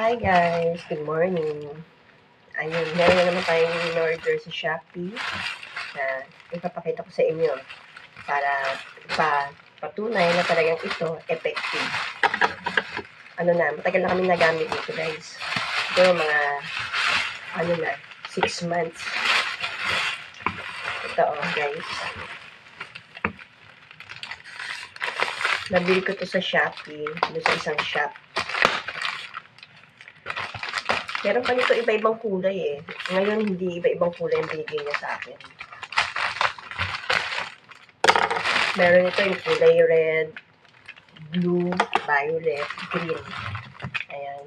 Hi guys, good morning. Ayun, meron na naman tayong in-order sa Shopee na ipapakita ko sa inyo para pa, patunay na talagang ito effective. Ano na, matagal na kami nagamit dito guys. Ito mga, ano na, 6 months. Ito oh guys. Nabili ko to sa Shopee, doon sa isang shop. Meron pa nito iba-ibang kulay eh. Ngayon, hindi iba-ibang kulay ang binigay niya sa akin. Meron ito yung kulay red, blue, violet, green. Ayan.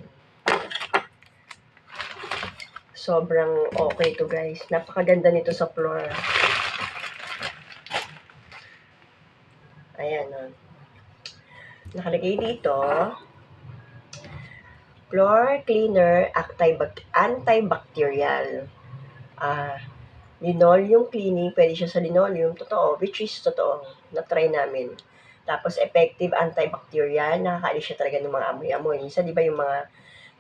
Sobrang okay to guys. Napakaganda nito sa floor. Ayan. Oh. Nakalagay dito, floor cleaner antibac- antibacterial. Ah, linoleum cleaning, pwede siya sa linoleum, totoo, which is totoo, na-try namin. Tapos effective antibacterial, nakakaalis siya talaga ng mga amoy-amoy. Minsan, di ba yung mga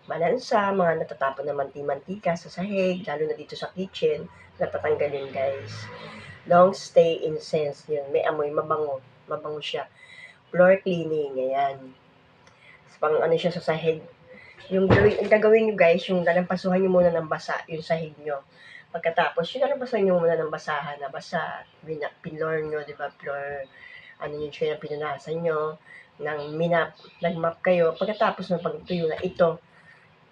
manansa, mga natatapon na manti-mantika sa sahig, lalo na dito sa kitchen, natatanggal yun guys. Long stay incense yun. May amoy, mabango. Mabango siya. Floor cleaning, ayan. Pang ano siya sa sahig, yung gawin, ang gagawin nyo guys, yung lalampasuhan nyo muna ng basa, yung sahig nyo. Pagkatapos, yung lalampasuhan nyo muna ng basahan na basa, pinlor nyo, di ba, floor, ano yun siya, yung pinunasan nyo, ng minap, nagmap kayo. Pagkatapos ng pagtuyo na ito,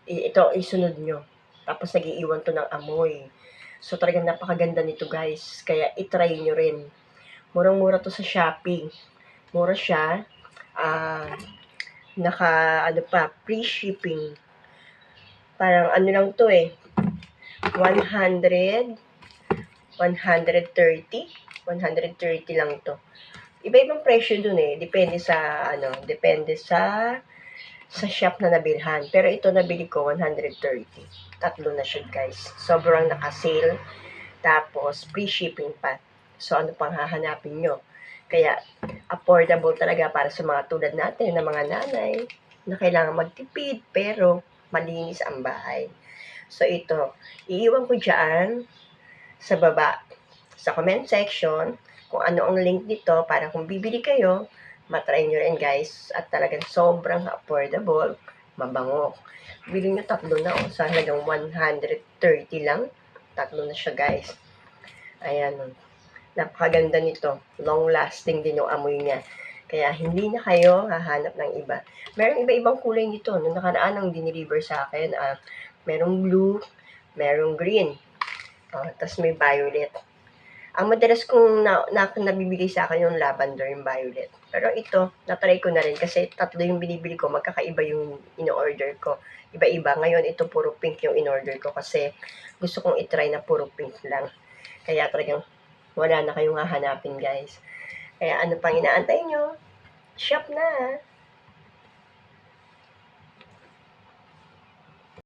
ito, isunod nyo. Tapos nagiiwan to ng amoy. So talagang napakaganda nito guys. Kaya itry nyo rin. Murang-mura to sa Shopee. Mura siya. Ah, naka ano pa, free shipping. Parang ano lang to eh. 100 130 130 lang to. Iba-ibang presyo dun eh. Depende sa ano, depende sa sa shop na nabilhan. Pero ito nabili ko 130. Tatlo na siya guys. Sobrang naka-sale. Tapos free shipping pa. So ano pang hahanapin nyo? Kaya affordable talaga para sa mga tulad natin na mga nanay na kailangan magtipid pero malinis ang bahay. So ito, iiwan ko dyan sa baba sa comment section kung ano ang link dito para kung bibili kayo, matry nyo rin guys at talagang sobrang affordable, mabango. Bili nyo tatlo na oh, sa halagang 130 lang. Tatlo na siya guys. Ayan oh. Napakaganda nito. Long lasting din yung amoy niya. Kaya hindi na kayo hahanap ng iba. Meron iba-ibang kulay nito. Nung nakaraan ang dineliver sa akin, ah, merong blue, merong green. Oh, Tapos may violet. Ang madalas kong na, na, nabibigay sa akin yung lavender, yung violet. Pero ito, natry ko na rin kasi tatlo yung binibili ko, magkakaiba yung in-order ko. Iba-iba. Ngayon, ito puro pink yung in-order ko kasi gusto kong itry na puro pink lang. Kaya talagang wala na kayong hahanapin, guys. Kaya ano pang inaantay nyo? Shop na!